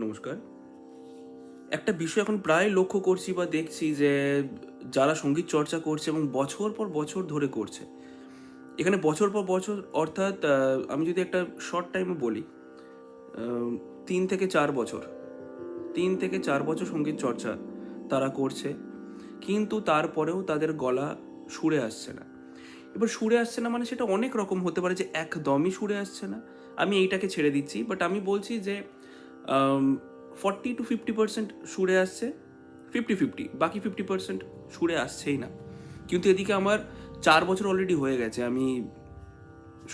নমস্কার। একটা বিষয় এখন প্রায় লক্ষ্য করছি বা দেখছি যে যারা সংগীত চর্চা করছে এবং বছর পর বছর ধরে করছে, এখানে বছর পর বছর অর্থাৎ আমি যদি একটা শর্ট টাইমে বলি তিন থেকে চার বছর, তিন থেকে চার বছর সংগীত চর্চা তারা করছে, কিন্তু তারপরেও তাদের গলা সুরে আসছে না। এবার সুরে আসছে না মানে সেটা অনেক রকম হতে পারে যে একদমই সুরে আসছে না। আমি এইটাকে ছেড়ে দিচ্ছি বাট আমি বলছি যে ফর্টি টু ফিফটি পার্সেন্ট সুরে আসছে। ফিফটি ফিফটি বাকি ফিফটি পার্সেন্ট সুরে আসছেই না। কিন্তু এদিকে আমার চার বছর অলরেডি হয়ে গেছে, আমি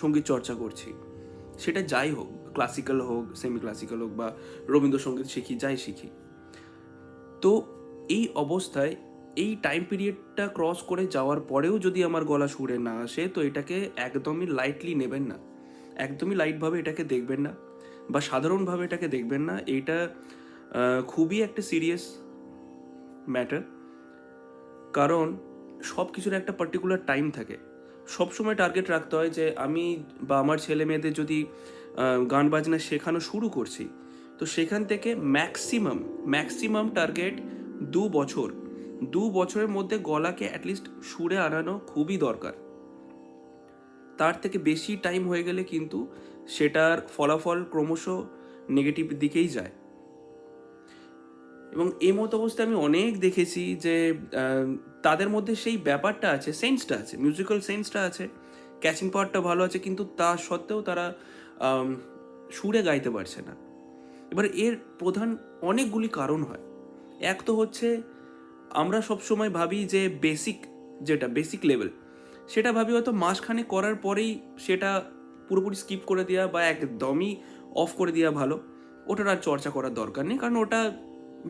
সংগীত চর্চা করছি। সেটা যাই হোক ক্লাসিক্যাল হোক সেমি ক্লাসিক্যাল হোক বা রবীন্দ্রসঙ্গীত শিখি, যাই শিখি। তো এই অবস্থায় এই টাইম পিরিয়ডটা ক্রস করে যাওয়ার পরেও যদি আমার গলা সুরে না আসে, তো এটাকে একদমই লাইটলি নেবেন না। একদমই লাইটভাবে এটাকে দেখবেন না। বা সাধারণভাবে এটাকে দেখবেন না আহ, খুবই একটা সিরিয়াস ম্যাটার কারণ সব কিছুর একটা পার্টিকুলার টাইম থাকে। সব সময় টার্গেট রাখতে হয় যে আমি বা আমার ছেলে মেয়েদের যদি গান বাজনা শেখানো শুরু করছি তো সেখান থেকে ম্যাক্সিমাম ম্যাক্সিমাম টার্গেট দু বছর। দু বছরের মধ্যে গলাকে অ্যাটলিস্ট সুরে আনানো খুবই দরকার। তার থেকে বেশি টাইম হয়ে গেলে কিন্তু সেটার ফলাফল ক্রমশ নেগেটিভ দিকেই যায়। এবং এই মতো অবস্থায় আমি অনেক দেখেছি যে তাদের মধ্যে সেই ব্যাপারটা আছে সেন্সটা আছে মিউজিক্যাল সেন্সটা আছে ক্যাচিং পাওয়ারটা ভালো আছে, কিন্তু তা সত্ত্বেও তারা সুরে গাইতে পারছে না। এবার এর প্রধান অনেকগুলি কারণ হয়। এক তো হচ্ছে, আমরা সবসময় ভাবি যে বেসিক যেটা বেসিক লেভেল সেটা ভাবি হয়তো মাসখানে করার পরেই সেটা পুরোপুরি স্কিপ করে দেওয়া বা একদমই অফ করে দেওয়া ভালো। ওটার আর চর্চা করার দরকার নেই, কারণ ওটা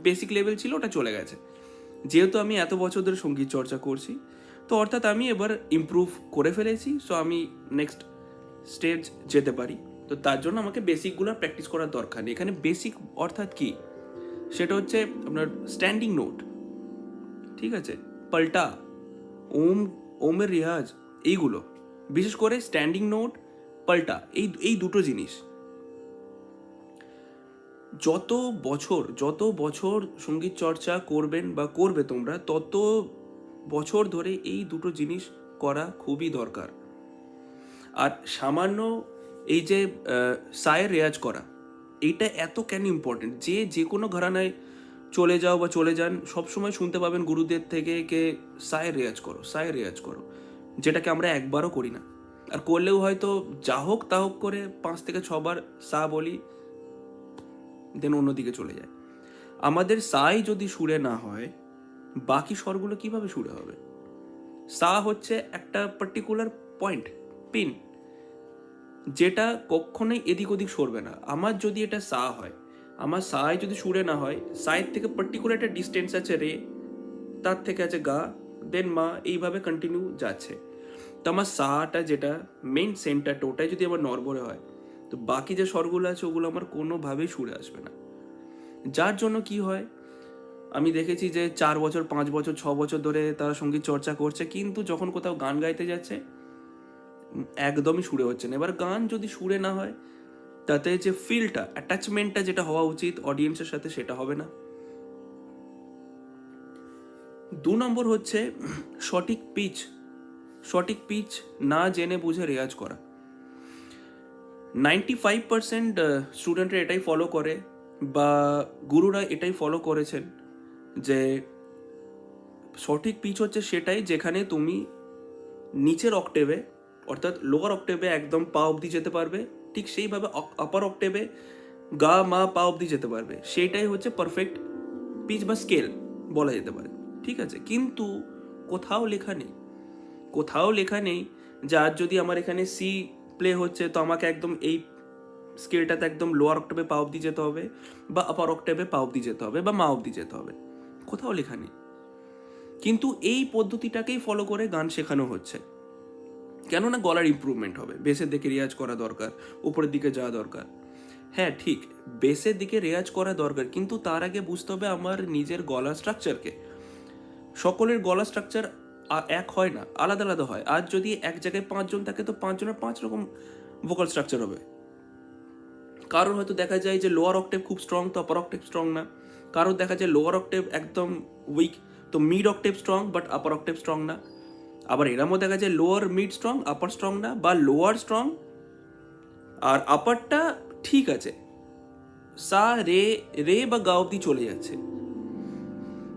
বেসিক লেভেল ছিল, ওটা চলে গেছে। যেহেতু আমি এত বছর ধরে সংগীত চর্চা করছি, তো অর্থাৎ আমি এবার ইমপ্রুভ করে ফেলেছি সো আমি নেক্সট স্টেজ যেতে পারি। তো তার জন্য আমাকে বেসিকগুলো প্র্যাকটিস করার দরকার নেই। এখানে বেসিক অর্থাৎ কি? সেটা হচ্ছে আপনার স্ট্যান্ডিং নোট ঠিক আছে? পাল্টা, ওম, ওমের রেয়াজ এইগুলো। বিশেষ করে স্ট্যান্ডিং নোট পাল্টা, এই এই দুটো জিনিস। যত বছর যত বছর সংগীত চর্চা করবেন বা করবে তোমরা, তত বছর ধরে এই দুটো জিনিস করা খুবই দরকার। আর সামান্য এই যে সায়ের রেয়াজ করা, এইটা এত কেন ইম্পর্টেন্ট যে যে কোনো ঘরানায় চলে যাও বা চলে যান, সবসময় শুনতে পাবেন গুরুদের থেকে কে সায়ের রেয়াজ করো সায়ের রেয়াজ করো, যেটাকে আমরা একবারও করি না। আর করলেও হয়তো যা হোক তা হোক করে পাঁচ থেকে ছবার সা বলি দেন অন্যদিকে চলে যায়। আমাদের সাই যদি সুরে না হয়, বাকি স্বরগুলো কীভাবে সুরে হবে? সা হচ্ছে একটা পার্টিকুলার পয়েন্ট পিন যেটা কখনোই এদিক ওদিক সরবে না। আমার যদি এটা সা হয়, আমার সায় যদি সুরে না হয় সায়ের থেকে পার্টিকুলার একটা ডিস্টেন্স আছে রে, তার থেকে আছে গা দেন মা এইভাবে কন্টিনিউ যাচ্ছে। তো আমার সাটা যেটা মেইন সেন্টারটা ওটাই যদি আমার নরবরে হয়, তো বাকি যে স্বরগুলো আছে, ওগুলো আমার কোনোভাবেই সুরে আসবে না। যার জন্য কি হয়, আমি দেখেছি যে চার বছর, পাঁচ বছর, ছ বছর ধরে তারা সংগীত চর্চা করছে, কিন্তু যখন কোথাও গান গাইতে যাচ্ছে, একদমই সুরে হচ্ছে না। এবার গান যদি সুরে না হয়, তাতে যে ফিলটা অ্যাটাচমেন্টটা যেটা হওয়া উচিত অডিয়েন্সের সাথে সেটা হবে না। দু নম্বর হচ্ছে সঠিক পিচ সঠিক পিচ না জেনে বুঝে রেয়াজ করা। নাইনটি ফাইভ পার্সেন্ট স্টুডেন্টরা এটাই ফলো করে বা গুরুরা এটাই ফলো করেছেন যে সঠিক পিচ হচ্ছে সেটাই যেখানে তুমি নিচের অক্টেভে অর্থাৎ লোয়ার অক্টেভে একদম পা অবধি যেতে পারবে, ঠিক সেইভাবে আপার অক্টেভে গা, মা, পা অবধি যেতে পারবে। সেইটাই হচ্ছে পারফেক্ট পিচ বা স্কেল বলা যেতে পারে। ঠিক আছে? কিন্তু কোথাও লেখা নেই। কোথাও লেখা নেই যে আজ যদি আমার এখানে সি প্লে হচ্ছে, তো আমাকে একদম এই স্কেলটাতে একদম লোয়ার অক্টেভে পা অবধি যেতে হবে, বা আপার অক্টেভে পা অবধি যেতে হবে, বা মা অবধি যেতে হবে। কোথাও লেখা নেই। কিন্তু এই পদ্ধতিটাকেই ফলো করে গান শেখানো হচ্ছে। কেননা গলার ইমপ্রুভমেন্ট হবে। বেসের দিকে রেয়াজ করা দরকার, উপরের দিকে যাওয়া দরকার। হ্যাঁ ঠিক বেসের দিকে রেয়াজ করা দরকার, কিন্তু তার আগে বুঝতে হবে আমার নিজের গলার স্ট্রাকচারকে সকলের গলা স্ট্রাকচার এক হয় না, আলাদা আলাদা হয়। আর যদি এক জায়গায় পাঁচজন থাকে, তো পাঁচজনের পাঁচ রকম ভোকাল স্ট্রাকচার হবে। কারোর হয়তো দেখা যায় যে লোয়ার অক্টেভ খুব স্ট্রং তো আপার অক্টেভ স্ট্রং না। কারোর দেখা যায় লোয়ার অক্টেভ একদম উইক তো mid octave strong but upper octave strong না। আবার এরামও দেখা যায় lower mid strong upper strong না, বা লোয়ার স্ট্রং আর আপারটা ঠিক আছে। সা, রে রে বা গা অব্দি চলে যাচ্ছে।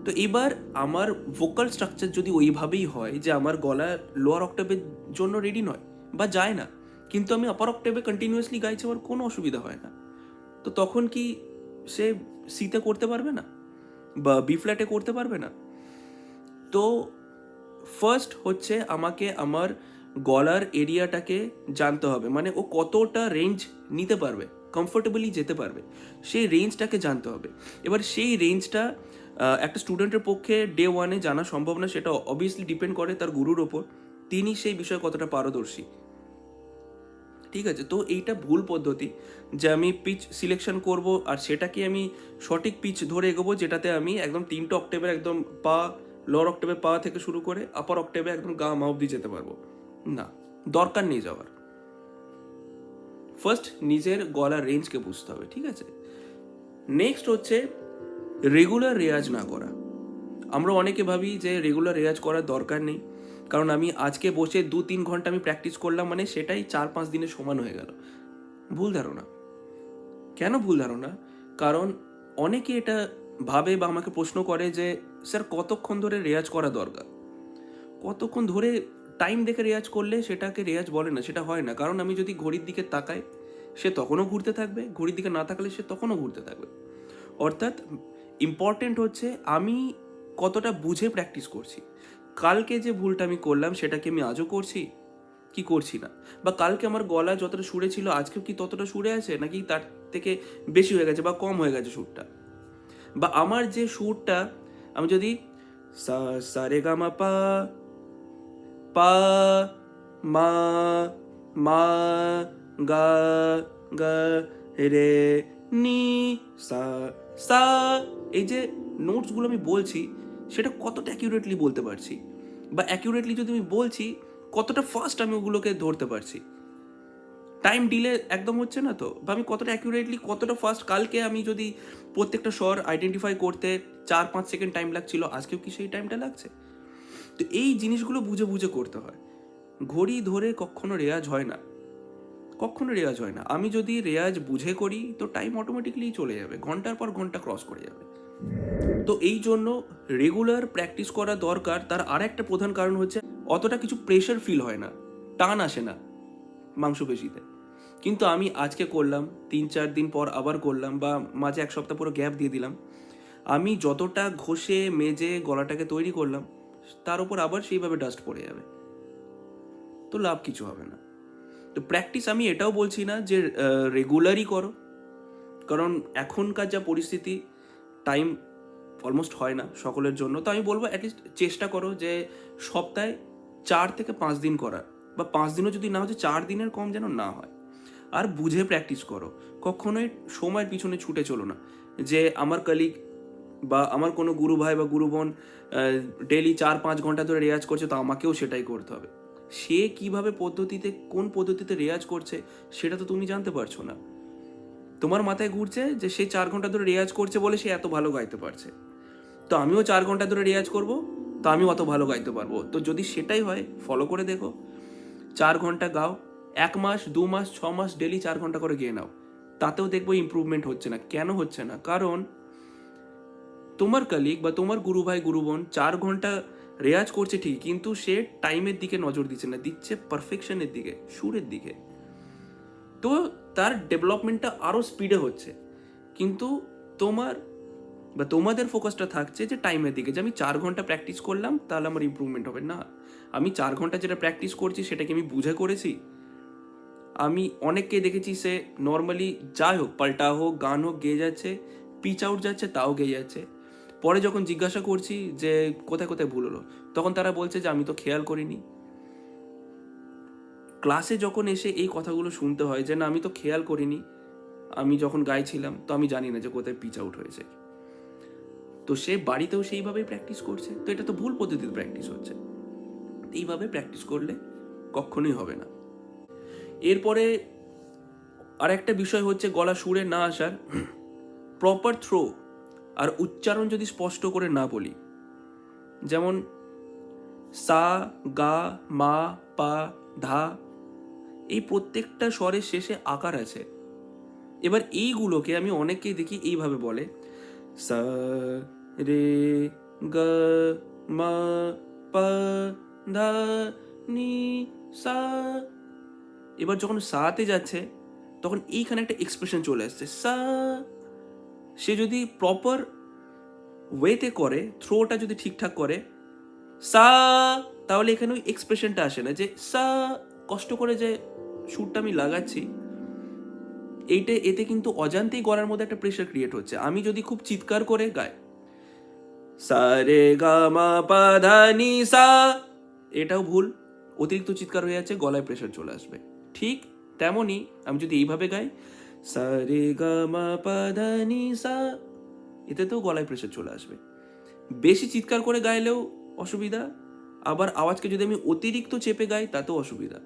তো এবার আমার ভোকাল স্ট্রাকচার যদি ওইভাবেই হয় যে আমার গলা লোয়ার অক্টেভের জন্য রেডি নয় বা যায় না, কিন্তু আমি আপার অক্টেভে কন্টিনিউয়াসলি গাইছি আমার কোনো অসুবিধা হয় না। তো তখন কি সে সিতে করতে পারবে না? বা বি ফ্ল্যাটে করতে পারবে না? তো ফার্স্ট হচ্ছে আমাকে আমার গলার এরিয়াটাকে জানতে হবে। মানে ও কতটা রেঞ্জ নিতে পারবে কমফোর্টেবলি যেতে পারবে। সেই রেঞ্জটাকে জানতে হবে। এবার সেই রেঞ্জটা একটা স্টুডেন্টের পক্ষে ডে ওয়ানে জানা সম্ভব না, সেটা অবভিয়াসলি ডিপেন্ড করে তার গুরুর ওপর। তিনি সেই বিষয়ে কতটা পারদর্শী। ঠিক আছে, তো এইটা ভুল পদ্ধতি যে আমি পিচ সিলেকশন করব আর সেটাকে আমি সঠিক পিচ ধরে এগোবো, যেটাতে আমি একদম তিনটে অক্টেভের একদম পা লোয়ার অক্টেভে পা থেকে শুরু করে আপার অক্টেভে একদম গা মা অব্দি যেতে পারব। না, দরকার নেই যাওয়ার। ফার্স্ট নিজের গলার রেঞ্জকে বুঝতে হবে, ঠিক আছে? নেক্সট হচ্ছে রেগুলার রেয়াজ না করা। আমরা অনেকে ভাবি যে রেগুলার রেয়াজ করার দরকার নেই। কারণ আমি আজকে বসে দু তিন ঘণ্টা আমি প্র্যাকটিস করলাম মানে সেটাই চার পাঁচ দিনের সমান হয়ে গেল। ভুল ধারণা। কেন ভুল ধারণা? কারণ অনেকে এটা ভাবে বা আমাকে প্রশ্ন করে যে, স্যার, কতক্ষণ ধরে রেয়াজ করা দরকার? কতক্ষণ ধরে টাইম দেখে রেয়াজ করলে সেটাকে রেয়াজ বলে না, সেটা হয় না। কারণ আমি যদি ঘড়ির দিকে তাকাই, সে তখনও ঘুরতে থাকবে, ঘড়ির দিকে না তাকালে সে তখনও ঘুরতে থাকবে। অর্থাৎ ইম্পর্টেন্ট হচ্ছে আমি কতটা বুঝে প্র্যাকটিস করছি। কালকে যে ভুলটা আমি করলাম সেটাকে আমি আজও করছি? কি করছি না? বা কালকে আমার গলা যতটা সুরে ছিল আজকেও কি ততটা সুরে আছে? নাকি তার থেকে বেশি হয়ে গেছে বা কম হয়ে গেছে সুরটা? বা আমার যে সুরটা, আমি যদি সা সা, রে পা পা, মা মা, গা গা, রে নি সা এই যে নোটসগুলো আমি বলছি, সেটা কতটা অ্যাকিউরেটলি বলতে পারছি? বা অ্যাকিউরেটলি যদি আমি বলছি, কতটা ফাস্ট আমি ওগুলোকে ধরতে পারছি? টাইম ডিলে একদম হচ্ছে না তো? বা আমি কতটা অ্যাকিউরেটলি কতটা ফাস্ট কালকে আমি যদি প্রত্যেকটা স্বর আইডেন্টিফাই করতে চার পাঁচ সেকেন্ড টাইম লাগছিল, আজকেও কি সেই টাইমটা লাগছে? তো এই জিনিসগুলো বুঝে বুঝে করতে হয়। ঘড়ি ধরে কখনো রেয়াজ হয় না। কখনো রেয়াজ হয় না। আমি যদি রেয়াজ বুঝে করি, তো টাইম অটোমেটিকলি চলে যাবে। ঘণ্টার পর ঘণ্টা ক্রস করে যাবে। তো এই জন্য রেগুলার প্র্যাকটিস করা দরকার। তার আর একটা প্রধান কারণ হচ্ছে, অতটা কিছু প্রেশার ফিল হয় না। টান আসে না মাংসপেশিতে। কিন্তু আমি আজকে করলাম, তিন চার দিন পর আবার করলাম বা মাঝে এক সপ্তাহ পুরো গ্যাপ দিয়ে দিলাম। আমি যতটা ঘষে, মেজে গলাটাকে তৈরি করলাম, তার উপর আবার সেইভাবে ডাস্ট পড়ে যাবে। তো লাভ কিছু হবে না। তো প্র্যাকটিস আমি এটাও বলছি না যে রেগুলারই করো। কারণ এখনকার যা পরিস্থিতি টাইম অলমোস্ট হয় না সকলের জন্য। তো আমি বলব অ্যাটলিস্ট চেষ্টা করো যে, সপ্তাহে চার থেকে পাঁচ দিন করার। বা পাঁচ দিনও যদি না হচ্ছে চার দিনের কম যেন না হয়। আর বুঝে প্র্যাকটিস করো। কখনোই সময়ের পিছনে ছুটে চলো না। যে আমার কলিগ বা আমার কোনো গুরু ভাই বা গুরু বোন ডেলি চার পাঁচ ঘণ্টা ধরে রেয়াজ করছে, তো আমাকেও সেটাই করতে হবে। সে কীভাবে পদ্ধতিতে, কোন পদ্ধতিতে রেয়াজ করছে, সেটা তো তুমি জানতে পারছ না। তোমার মাথায় ঘুরছে যে সে চার ঘণ্টা ধরে রেয়াজ করছে বলে সে এত ভালো গাইতে পারছে। তো আমিও চার ঘণ্টা ধরে রেয়াজ করব, তো আমিও অত ভালো গাইতে পারব। তো যদি সেটাই হয় ফলো করে দেখো। চার ঘণ্টা গাও, এক মাস, দু মাস, ছ মাস ডেলি চার ঘণ্টা করে গিয়ে নাও। তাতেও দেখব ইম্প্রুভমেন্ট হচ্ছে না। কেন হচ্ছে না? কারণ তোমার কালিগ বা তোমার গুরু ভাই গুরু বোন চার ঘণ্টা রেয়াজ করছে ঠিক কিন্তু সে টাইমের দিকে নজর দিচ্ছে না, দিচ্ছে পারফেকশনের দিকে, সুরের দিকে। তো তার ডেভেলপমেন্টটা আরও স্পিডে হচ্ছে। কিন্তু তোমার বা তোমাদের ফোকাসটা থাকছে যে টাইমের দিকে, যে আমি চার ঘণ্টা প্র্যাকটিস করলাম, তাহলে আমার ইম্প্রুভমেন্ট হবে। না, আমি চার ঘণ্টা যেটা প্র্যাকটিস করছি, সেটাকে আমি বুঝে করেছি। আমি অনেককে দেখেছি সে নর্মালি যাই হোক, পাল্টা হোক, গান হোক, গেয়ে যাচ্ছে পিচ আউট যাচ্ছে, তাও গেয়ে যাচ্ছে। পরে যখন জিজ্ঞাসা করছি যে কোথায় কোথায় ভুল হলো, তখন তারা বলছে যে আমি তো খেয়াল করিনি। ক্লাসে যখন এসে এই কথাগুলো শুনতে হয় যে না, আমি তো খেয়াল করিনি, আমি যখন গাইছিলাম, তো আমি জানি না যে কোথায় পিচ আউট হয়েছে। তো সে বাড়িতেও সেইভাবেই প্র্যাকটিস করছে, তো এটা তো ভুল পদ্ধতিতে প্র্যাকটিস হচ্ছে। এইভাবে প্র্যাকটিস করলে কখনোই হবে না। এরপরে আর একটা বিষয় হচ্ছে গলা সুরে না আসার প্রপার থ্রো আর উচ্চারণ যদি স্পষ্ট করে না বলি, যেমন সা, গা, মা, পা, ধা, এই প্রত্যেকটা স্বরের শেষে আকার আছে। এবার এইগুলোকে আমি অনেককেই দেখি এইভাবে বলে, সা, রে, গ, মা, পা, ধা, নি, সা। এবার যখন সাতে যাচ্ছে, তখন এইখানে একটা এক্সপ্রেশন চলে আসছে, সা সে যদি প্রপার ওয়েতে করে থ্রোটা যদি ঠিকঠাক করে, সা, তাহলে এখানে ওই এক্সপ্রেশনটা আসে না যে সা, কষ্ট করে যে সুরটা আমি লাগাচ্ছি, এইটা, এতে কিন্তু অজান্তেই গলার মধ্যে একটা প্রেশার ক্রিয়েট হচ্ছে। আমি যদি খুব চিৎকার করে গাই, সা, রে, গা, মা, পা সা, এটাও ভুল। অতিরিক্ত চিৎকার হয়ে যাচ্ছে, গলায় প্রেশার চলে আসবে। ঠিক তেমনই আমি যদি এইভাবে গাই সা রে গা মা পা ধা নি সা এতেতেও গলায় প্রেশার চলে আসবে। বেশি চিৎকার করে গাইলেও অসুবিধা, আবার আওয়াজকে যদি আমি অতিরিক্ত চেপে গাই, তাতেও অসুবিধা।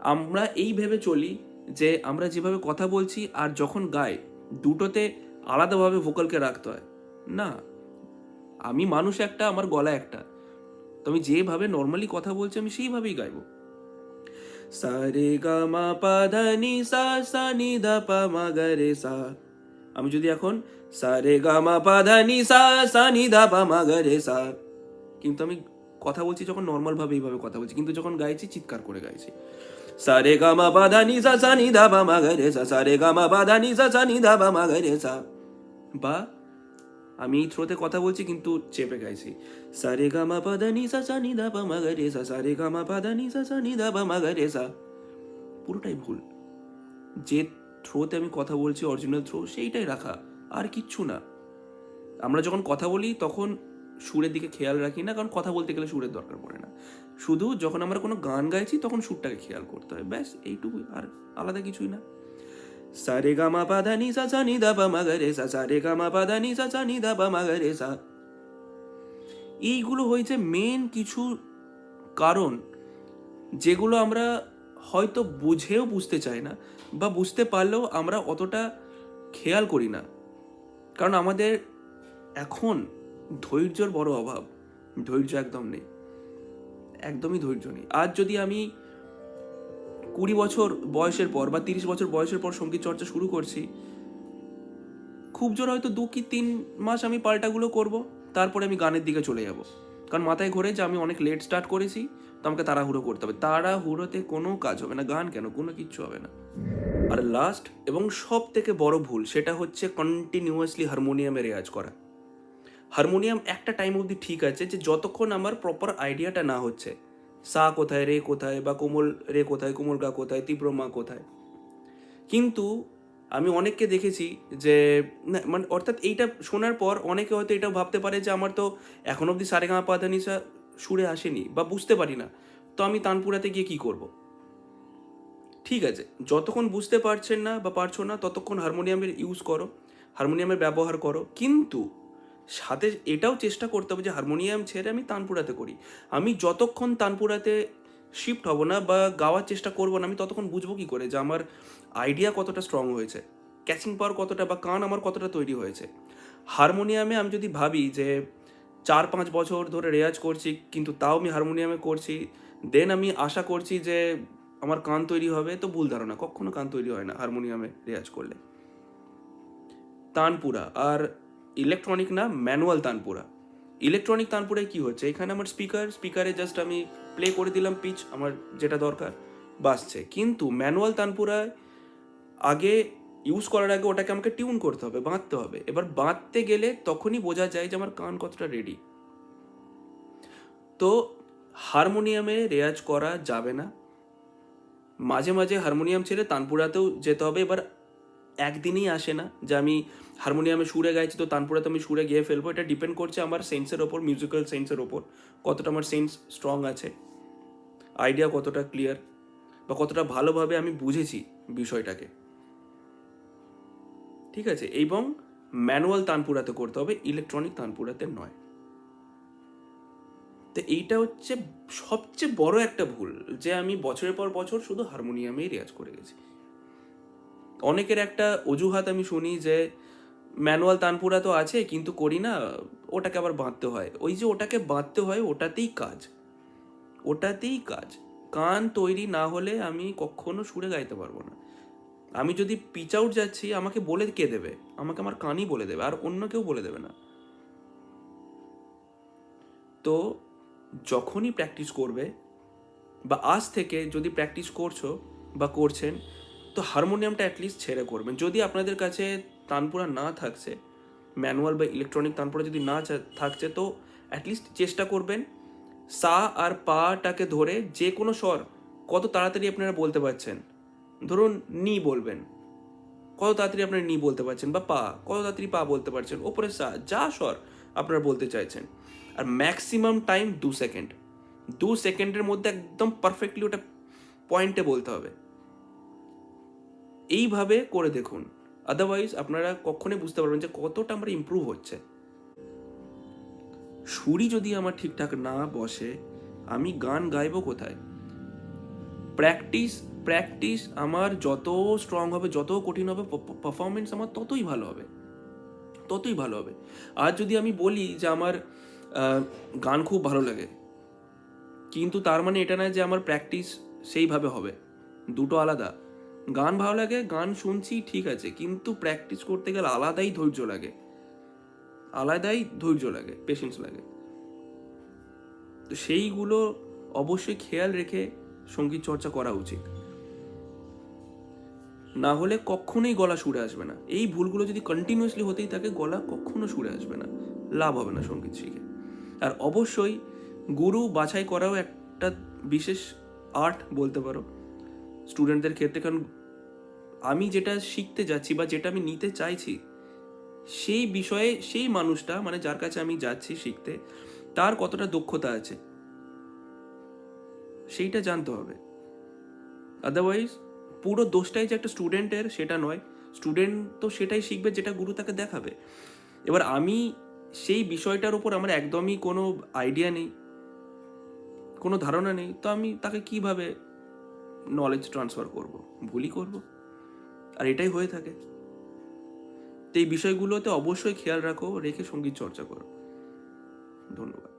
আমরা এই ভেবে চলি যে আমরা যেভাবে কথা বলছি আর যখন গাই, দুটোতে আলাদাভাবে ভোকালকে রাখতে হয়। না, আমি মানুষ একটা, আমার গলা একটা। তো আমি যেভাবে নর্মালি কথা বলছি, আমি সেইভাবেই গাইবো। সা রে গা মা পা ধা নি সা সা নি ধা পা মা গা রে সা। আমি যদি এখন সা রে গা মা পা ধা নি সা সা নি ধা পা মা গা রে সা। কিন্তু আমি কথা বলছি যখন নর্মাল ভাবে এইভাবে কথা বলছি, কিন্তু যখন গাইছি চিৎকার করে গাইছি। সা রে গা মা পা ধা নি সা সা নি ধা পা মা গা রে সা সা রে গা মা পা ধা নি সা সা নি ধা পা মা গা রে সা। বা আমি এই থ্রোতে কথা বলছি, কিন্তু চেপে গাইছি। সা রে গা মা পা ধা নি সা সা নি ধা পা মা রে সা সা রে গা মা পা ধা নি সা সা নি ধা পা মা রে সা। পুরোটাই ভুল। যে থ্রোতে আমি কথা বলছি অরিজিনাল থ্রো সেইটাই রাখা, আর কিচ্ছু না। আমরা যখন কথা বলি, তখন সুরের দিকে খেয়াল রাখি না, কারণ কথা বলতে গেলে সুরের দরকার পড়ে না। শুধু যখন আমরা কোনো গান গাইছি, তখন সুরটাকে খেয়াল করতে হয়। ব্যাস, এইটুকুই, আর আলাদা কিছুই না। সারে গামা পাধা নি সা সা নি দা পা মা রে সা সা রে গামা পাধা নি সা সা নি দা পা মা রে সা এইগুলো হয়েছে মেন কিছু কারণ যেগুলো আমরা হয়তো বুঝেও বুঝতে চাই না বা বুঝতে পারলেও আমরা অতটা খেয়াল করি না। কারণ আমাদের এখন ধৈর্যর বড় অভাব। ধৈর্য একদম নেই। একদমই ধৈর্য নেই। আজ যদি আমি কুড়ি বছর বয়সের পর বা তিরিশ বছর বয়সের পর সংগীত চর্চা শুরু করছি, খুব জোর হয়তো দু কি তিন মাস আমি পাল্টাগুলো করব, তারপরে আমি গানের দিকে চলে যাব। কারণ মাথায় ঘোরে যে আমি অনেক লেট স্টার্ট করেছি, তো আমাকে তাড়াহুড়ো করতে হবে। তাড়াহুড়োতে কোনো কাজ হবে না, গান কেন? কোনো কিচ্ছু হবে না। আর লাস্ট এবং সব থেকে বড় ভুল, সেটা হচ্ছে কন্টিনিউয়াসলি হারমোনিয়ামে রেয়াজ করা। হারমোনিয়াম একটা টাইম অবধি ঠিক আছে যে যতক্ষণ আমার প্রপার আইডিয়াটা না হচ্ছে সা কোথায়, রে কোথায়, বা কোমল, রে কোথায়, কোমল গা কোথায়, তীব্র মা কোথায়। কিন্তু আমি অনেককে দেখেছি যে মানে অর্থাৎ এইটা শোনার পর অনেকে হয়তো এটা ভাবতে পারে যে, আমার তো এখন অবধি সারেগামা পাধানিসা সুরে আসেনি, বা বুঝতে পারি না। তো আমি তানপুরাতে গিয়ে কি করব? ঠিক আছে, যতক্ষণ বুঝতে পারছেন না বা পারছ না, ততক্ষণ হারমোনিয়ামের ইউজ করো, হারমোনিয়ামের ব্যবহার করো। কিন্তু সাথে এটাও চেষ্টা করতে হবে যে হারমোনিয়াম ছেড়ে আমি তানপুরাতে করি। আমি যতক্ষণ তানপুরাতে শিফট হব না বা গাওয়ার চেষ্টা করব না, আমি ততক্ষণ বুঝব কি করে যে আমার আইডিয়া কতটা স্ট্রং হয়েছে ক্যাচিং পাওয়ার কতটা বা কান আমার কতটা তৈরি হয়েছে। হারমোনিয়ামে আমি যদি ভাবি যে চার পাঁচ বছর ধরে রেয়াজ করছি, কিন্তু তাও আমি হারমোনিয়ামে করছি দেন আমি আশা করছি যে আমার কান তৈরি হবে, তো ভুল ধারণা, কখনো কান তৈরি হয় না হারমোনিয়ামে রেয়াজ করলে। তানপুরা, আর ইলেকট্রনিক না ম্যানুয়াল তানপুরা। ইলেকট্রনিক তানপুরায় কি হচ্ছে? এখানে আমার স্পিকার স্পিকারে জাস্ট আমি প্লে করে দিলাম পিচ আমার যেটা দরকার, বাসছে। কিন্তু ম্যানুয়াল তানপুরায় আগে ইউজ করার আগে ওটাকে আমাকে টিউন করতে হবে, বাঁধতে হবে। এবার বাঁধতে গেলে তখনই বোঝা যায় যে আমার কান কতটা রেডি তো হারমোনিয়ামে রেয়াজ করা যাবে না। মাঝে মাঝে হারমোনিয়াম ছেড়ে তানপুরাতেও যেতে হবে। এবার একদিনই আসে না যে আমি হারমোনিয়ামে সুরে গাইছি, তো তানপুরাতে আমি সুরে গিয়ে ফেলব। এটা ডিপেন্ড করছে আমার সেন্সের ওপর মিউজিক্যাল সেন্সের ওপর, কতটা আমার সেন্স স্ট্রং আছে আইডিয়া কতটা ক্লিয়ার বা কতটা ভালোভাবে আমি বুঝেছি বিষয়টাকে। ঠিক আছে? এবং ম্যানুয়াল তানপুরাতে করতে হবে ইলেকট্রনিক তানপুরাতে নয়। তো এইটা হচ্ছে সবচেয়ে বড় একটা ভুল, যে আমি বছরের পর বছর শুধু হারমোনিয়ামেই রেয়াজ করে গেছি। অনেকের একটা অজুহাত আমি শুনি যে ম্যানুয়াল তানপুরা তো আছে, কিন্তু করি না, ওটাকে আবার বাঁধতে হয়। ওই যে ওটাকে বাঁধতে হয়, ওটাতেই কাজ। ওটাতেই কাজ। কান তৈরি না হলে আমি কখনো সুরে গাইতে পারব না। আমি যদি পিচ আউট যাচ্ছি, আমাকে বলে কে দেবে? আমাকে আমার কানই বলে দেবে, আর অন্য কেউ বলে দেবে না। তো যখনই প্র্যাকটিস করবে, বা আজ থেকে যদি প্র্যাকটিস করছ বা করছেন, তো হারমোনিয়ামটা অ্যাটলিস্ট ছেড়ে করবেন। যদি আপনাদের কাছে তানপুরা না থাকছে, ম্যানুয়াল বা ইলেকট্রনিক তানপুরা যদি না থাকছে, তো অ্যাটলিস্ট চেষ্টা করবেন সা আর পাটাকে ধরে যে কোনো স্বর কত তাড়াতাড়ি আপনারা বলতে পারছেন। ধরুন নি বলবেন, কত তাড়াতাড়ি আপনারা নি বলতে পারছেন বা পা, কত তাড়াতাড়ি পা বলতে পারছেন, ওপরে সা, যা স্বর আপনারা বলতে চাইছেন। আর ম্যাক্সিমাম টাইম দু সেকেন্ড দু সেকেন্ডের মধ্যে একদম পারফেক্টলি ওটা পয়েন্টে বলতে হবে। এইভাবে করে দেখুন। আদারওয়াইজ আপনারা কখনোই বুঝতে পারবেন যে কতটা আমরা ইমপ্রুভ হচ্ছে। সুরই যদি আমার ঠিকঠাক না বসে, আমি গান গাইবো কোথায়? প্র্যাকটিস প্র্যাকটিস আমার যত স্ট্রং হবে, যত কঠিন হবে পারফরমেন্স আমার ততই ভালো হবে। ততই ভালো হবে। আর যদি আমি বলি যে আমার গান খুব ভালো লাগে, কিন্তু তার মানে এটা নয় যে আমার প্র্যাকটিস সেইভাবে হবে। দুটো আলাদা। গান ভালো লাগে, গান শুনছি, ঠিক আছে, কিন্তু প্র্যাকটিস করতে গেলে আলাদাই ধৈর্য লাগে। আলাদাই ধৈর্য লাগে পেশেন্স লাগে। তো সেইগুলো অবশ্যই খেয়াল রেখে সংগীত চর্চা করা উচিত। না হলে কখনোই গলা সুরে আসবে না। এই ভুলগুলো যদি কন্টিনিউয়াসলি হতেই থাকে, গলা কখনো সুরে আসবে না। লাভ হবে না সংগীত শিখে। আর অবশ্যই গুরু বাছাই করাও একটা বিশেষ আর্ট বলতে পারো। স্টুডেন্টদের ক্ষেত্রে, কারণ আমি যেটা শিখতে যাচ্ছি বা যেটা আমি নিতে চাইছি, সেই বিষয়ে সেই মানুষটা মানে যার কাছে আমি যাচ্ছি শিখতে, তার কতটা দক্ষতা আছে, সেইটা জানতে হবে। আদারওয়াইজ পুরো দোষটাই যে একটা স্টুডেন্টের, সেটা নয়। স্টুডেন্ট তো সেটাই শিখবে যেটা গুরু তাকে দেখাবে। এবার আমি সেই বিষয়টার উপর আমার একদমই কোনো আইডিয়া নেই, কোনো ধারণা নেই, তো আমি তাকে কীভাবে নলেজ ট্রান্সফার করব, ভুলই করব। আর এটাই হয়ে থাকে। তো এই বিষয়গুলোতে অবশ্যই খেয়াল রাখো, রেখে সংগীত চর্চা করো। ধন্যবাদ।